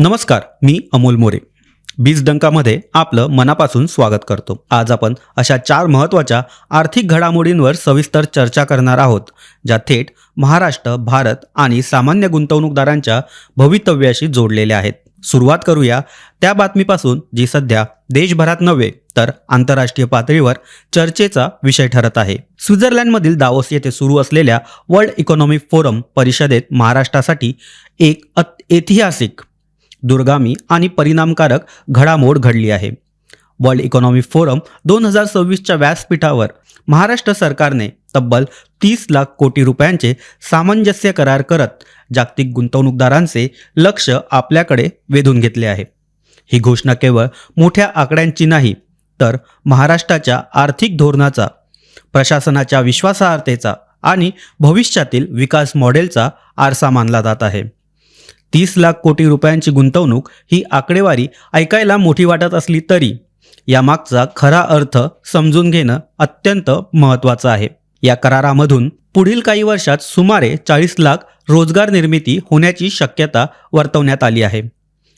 नमस्कार मी अमोल मोरे. बीज डंकामध्ये आपलं मनापासून स्वागत करतो. आज आपण अशा चार महत्त्वाच्या आर्थिक घडामोडींवर सविस्तर चर्चा करणार आहोत ज्या थेट महाराष्ट्र भारत आणि सामान्य गुंतवणूकदारांच्या भवितव्याशी जोडलेल्या आहेत. सुरुवात करूया त्या बातमीपासून जी सध्या देशभरात नव्हे तर आंतरराष्ट्रीय पातळीवर चर्चेचा विषय ठरत आहे. स्वित्झर्लंडमधील दावोस येथे सुरू असलेल्या वर्ल्ड इकॉनॉमिक फोरम परिषदेत महाराष्ट्रासाठी एक अत- ऐतिहासिक दुर्गामी आणि परिणामकारक घडामोड घडली आहे. वर्ल्ड इकॉनॉमिक फोरम दोन हजार सव्वीसच्या व्यासपीठावर महाराष्ट्र सरकारने तब्बल तीस लाख कोटी रुपयांचे सामंजस्य करार करत जागतिक गुंतवणूकदारांचे लक्ष आपल्याकडे वेधून घेतले आहे. ही घोषणा केवळ मोठ्या आकड्यांची नाही तर महाराष्ट्राच्या आर्थिक धोरणाचा प्रशासनाच्या विश्वासार्हतेचा आणि भविष्यातील विकास मॉडेलचा आरसा मानला जात आहे. तीस लाख कोटी रुपयांची गुंतवणूक ही आकडेवारी ऐकायला मोठी वाटत असली तरी यामागचा खरा अर्थ समजून घेणं अत्यंत महत्त्वाचं आहे. या करारामधून पुढील काही वर्षात सुमारे चाळीस लाख रोजगार निर्मिती होण्याची शक्यता वर्तवण्यात आली आहे.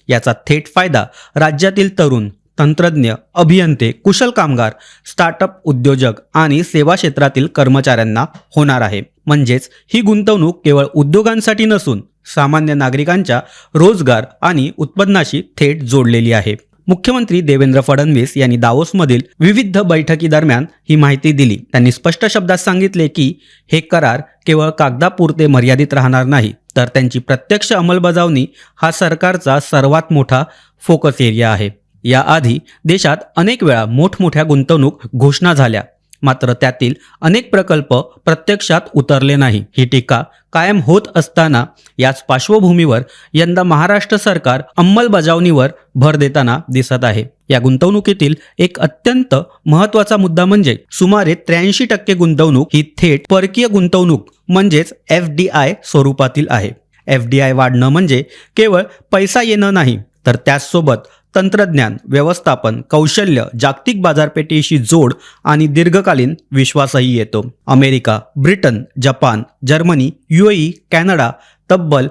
याचा थेट फायदा राज्यातील तरुण तंत्रज्ञ अभियंते कुशल कामगार स्टार्टअप उद्योजक आणि सेवा क्षेत्रातील कर्मचाऱ्यांना होणार आहे. म्हणजेच ही गुंतवणूक केवळ उद्योगांसाठी नसून सामान्य नागरिकांच्या रोजगार आणि उत्पन्नाशी थेट जोडलेली आहे. मुख्यमंत्री देवेंद्र फडणवीस यांनी दावोसमधील विविध बैठकीदरम्यान ही माहिती दिली. त्यांनी स्पष्ट शब्दात सांगितले की हे करार केवळ कागदापुरते मर्यादित राहणार नाही तर त्यांची प्रत्यक्ष अंमलबजावणी हा सरकारचा सर्वात मोठा फोकस एरिया आहे. याआधी देशात अनेक वेळा मोठमोठ्या गुंतवणूक घोषणा झाल्या. मात्र त्यातील अनेक प्रकल्प प्रत्यक्षात उतरले नाही. ही टीका कायम होत असताना याच पार्श्वभूमीवर यंदा महाराष्ट्र सरकार अंमलबजावणीवर भर देताना दिसत आहे. या गुंतवणुकीतील एक अत्यंत महत्त्वाचा मुद्दा म्हणजे सुमारे त्र्याऐंशी टक्के गुंतवणूक ही थेट परकीय गुंतवणूक म्हणजेच एफ डी आय स्वरूपातील आहे. एफ डी आय वाढणं म्हणजे केवळ पैसा येणं नाही तर त्याचसोबत तंत्रज्ञान व्यवस्थापन कौशल्य जागतिक बाजारपेठेशी जोड आणि दीर्घकालीन विश्वासही येतो. America Britain Japan Germany UAE Canada तब्बल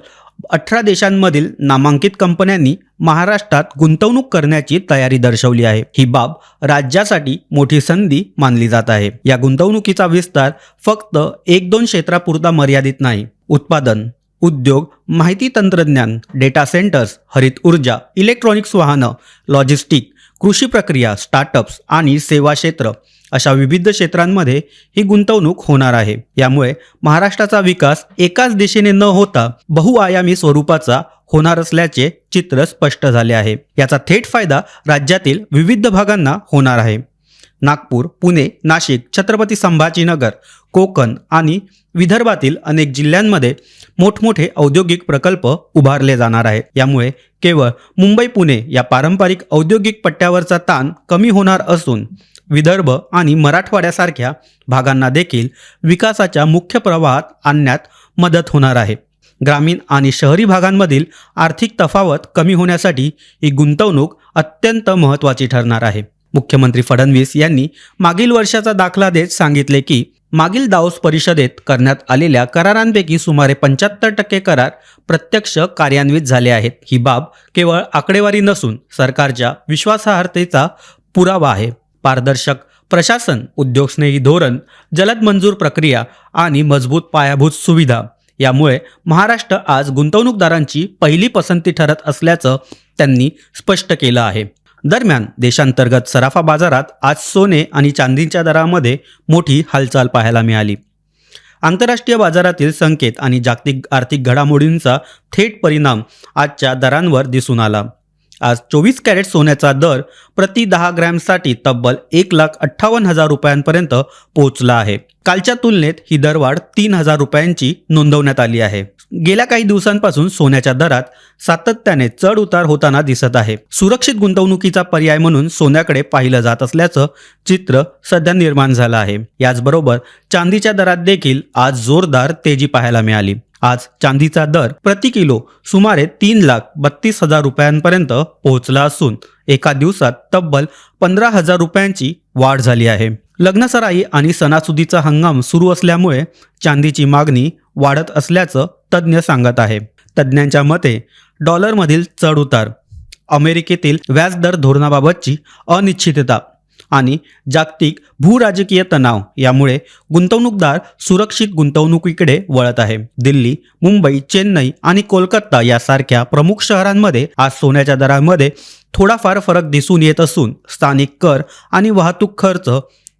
अठरा देशांमधील नामांकित कंपन्यांनी महाराष्ट्रात गुंतवणूक करण्याची तयारी दर्शवली आहे. ही बाब राज्यासाठी मोठी संधी मानली जात आहे. या गुंतवणुकीचा विस्तार फक्त एक दोन क्षेत्रापुरता मर्यादित नाही. उत्पादन उद्योग माहिती तंत्रज्ञान डेटा सेंटर्स हरित ऊर्जा इलेक्ट्रॉनिक्स वाहनं लॉजिस्टिक कृषी प्रक्रिया स्टार्टअप्स आणि सेवा क्षेत्र अशा विविध क्षेत्रांमध्ये ही गुंतवणूक होणार आहे. यामुळे महाराष्ट्राचा विकास एकाच दिशेने न होता बहुआयामी स्वरूपाचा होणार असल्याचे चित्र स्पष्ट झाले आहे. याचा थेट फायदा राज्यातील विविध भागांना होणार आहे. नागपूर पुणे नाशिक छत्रपती संभाजीनगर कोकण आणि विदर्भातील अनेक जिल्ह्यांमध्ये मोठमोठे औद्योगिक प्रकल्प उभारले जाणार आहेत. यामुळे केवळ मुंबई पुणे या पारंपरिक औद्योगिक पट्ट्यावरचा ताण कमी होणार असून विदर्भ आणि मराठवाड्यासारख्या भागांना देखील विकासाच्या मुख्य प्रवाहात आणण्यात मदत होणार आहे. ग्रामीण आणि शहरी भागांमधील आर्थिक तफावत कमी होण्यासाठी ही गुंतवणूक अत्यंत महत्त्वाची ठरणार आहे. मुख्यमंत्री फडणवीस यांनी मागील वर्षाचा दाखला देत सांगितले की मागील दाओस परिषदेत करण्यात आलेल्या करारांपैकी सुमारे पंच्याहत्तर टक्के करार प्रत्यक्ष कार्यान्वित झाले आहेत. ही बाब केवळ आकडेवारी नसून सरकारच्या विश्वासार्हतेचा पुरावा आहे. पारदर्शक प्रशासन उद्योगस्नेही धोरण जलद मंजूर प्रक्रिया आणि मजबूत पायाभूत सुविधा यामुळे महाराष्ट्र आज गुंतवणूकदारांची पहिली पसंती ठरत असल्याचं त्यांनी स्पष्ट केलं आहे. दरम्यान देशांतर्गत सराफा बाजारात आज सोने आणि चांदीच्या दरामध्ये मोठी हालचाल पाहायला मिळाली. आंतरराष्ट्रीय बाजारातील संकेत आणि जागतिक आर्थिक घडामोडींचा थेट परिणाम आजच्या दरांवर दिसून आला. आज चोवीस कॅरेट सोन्याचा दर प्रति दहा ग्रॅमसाठी तब्बल एक लाख अठ्ठावन्न हजार रुपयांपर्यंत पोहोचला आहे. कालच्या तुलनेत ही दरवाढ तीन हजार रुपयांची नोंदवण्यात आली आहे. गेल्या काही दिवसांपासून सोन्याच्या दरात सातत्याने चढ उतार होताना दिसत आहे. सुरक्षित गुंतवणुकीचा पर्याय म्हणून सोन्याकडे पाहिलं जात असल्याचं चित्र सध्या निर्माण झालं आहे. याचबरोबर चांदीच्या दरात देखील आज जोरदार तेजी पाहायला मिळाली. आज चांदीचा दर प्रति किलो सुमारे तीन लाख बत्तीस हजार रुपयांपर्यंत पोहोचला असून एका दिवसात तब्बल पंधरा हजार रुपयांची वाढ झाली आहे. लग्नसराई आणि सणासुदीचा हंगाम सुरू असल्यामुळे चांदीची मागणी वाढत असल्याचं तज्ज्ञ सांगत आहे. तज्ज्ञांच्या मते डॉलरमधील चढउतार अमेरिकेतील व्याजदर धोरणाबाबतची अनिश्चितता आणि जागतिक भूराजकीय तणाव यामुळे गुंतवणूकदार सुरक्षित गुंतवणुकीकडे वळत आहे. दिल्ली मुंबई चेन्नई आणि कोलकाता यासारख्या प्रमुख शहरांमध्ये आज सोन्याच्या दरांमध्ये थोडाफार फरक दिसून येत असून स्थानिक कर आणि वाहतूक खर्च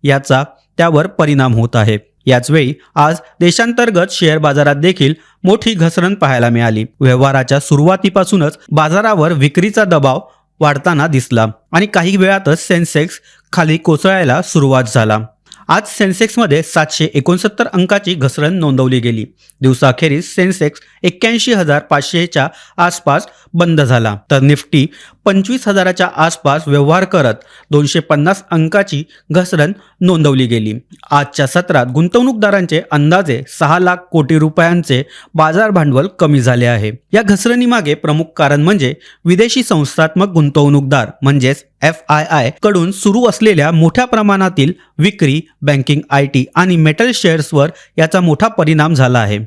याचा त्यावर परिणाम होत आहे. याचवेळी आज देशांतर्गत शेअर बाजारात देखील मोठी घसरण पाहायला मिळाली. व्यवहाराच्या सुरुवातीपासूनच बाजारावर विक्रीचा दबाव वाढताना दिसला आणि काही वेळातच सेन्सेक्स खाली कोसळायला सुरुवात झाला. आज सेन्सेक्समध्ये सातशे एकोणसत्तर अंकाची घसरण नोंदवली गेली. दिवसाखेरीज सेन्सेक्स एक्क्याऐंशी हजार पाचशेच्या आसपास बंद झाला. तर निफ्टी पंचवीस हजाराच्या आसपास व्यवहार करत दोनशे पन्नास अंकाची घसरण नोंदवली गेली. आजच्या सत्रात गुंतवणूकदारांचे अंदाजे सहा लाख कोटी रुपयांचे बाजार भांडवल कमी झाले आहे. या घसरणीमागे प्रमुख कारण म्हणजे विदेशी संस्थात्मक गुंतवणूकदार म्हणजेच एफ आय आयकडून सुरू असलेल्या मोठ्या प्रमाणातील विक्री बँकिंग आय टी आणि मेटल शेअर्सवर याचा मोठा परिणाम झाला आहे.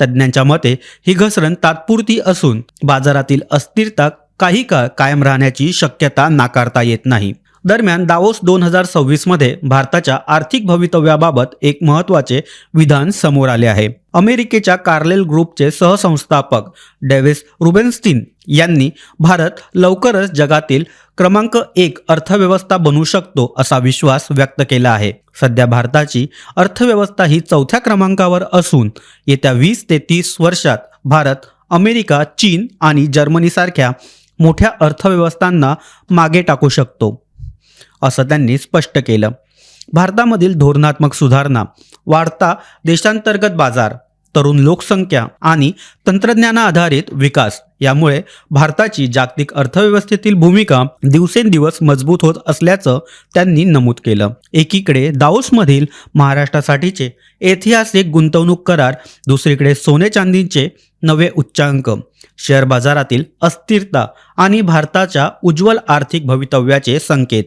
तज्ज्ञांच्या मते ही घसरण तात्पुरती असून बाजारातील अस्थिरता काही काळ कायम राहण्याची शक्यता नाकारता येत नाही. दरम्यान दावोस दोन हजार सव्वीसमध्ये भारताच्या आर्थिक भवितव्याबाबत एक महत्त्वाचे विधान समोर आले आहे. अमेरिकेच्या कार्लेल ग्रुपचे सहसंस्थापक डेव्हिस रुबेन्स्टीन यांनी भारत लवकरच जगातील क्रमांक एक अर्थव्यवस्था बनू शकतो असा विश्वास व्यक्त केला आहे. सध्या भारताची अर्थव्यवस्था ही चौथ्या क्रमांकावर असून येत्या वीस ते तीस वर्षात भारत अमेरिका चीन आणि जर्मनीसारख्या मोठ्या अर्थव्यवस्थांना मागे टाकू शकतो असं त्यांनी स्पष्ट केलं. भारतामधील धोरणात्मक सुधारणा वाढता देशांतर्गत बाजार तरुण लोकसंख्या आणि तंत्रज्ञानाधारित विकास यामुळे भारताची जागतिक अर्थव्यवस्थेतील भूमिका दिवसेंदिवस मजबूत होत असल्याचं त्यांनी नमूद केलं. एकीकडे दाऊसमधील महाराष्ट्रासाठीचे ऐतिहासिक गुंतवणूक करार दुसरीकडे सोने चांदीचे नवे उच्चांक शेअर बाजारातील अस्थिरता आणि भारताच्या उज्ज्वल आर्थिक भवितव्याचे संकेत.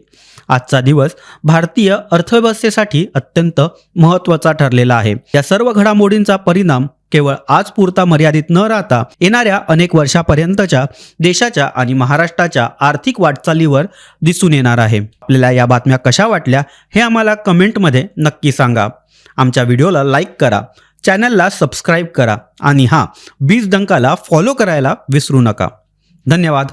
आजचा दिवस भारतीय अर्थव्यवस्थेसाठी अत्यंत महत्त्वाचा ठरलेला आहे. या सर्व घडामोडींचा परिणाम केवळ आज पुरता मर्यादित न राहता येणाऱ्या अनेक वर्षापर्यंतच्या देशाच्या आणि महाराष्ट्राच्या आर्थिक वाटचालीवर दिसून येणार आहे. आपल्याला या बातम्या कशा वाटल्या हे आम्हाला कमेंटमध्ये नक्की सांगा. आमच्या व्हिडिओला लाईक करा. चॅनलला सबस्क्राईब करा आणि हां बीज डंकाला फॉलो करायला विसरू नका. धन्यवाद.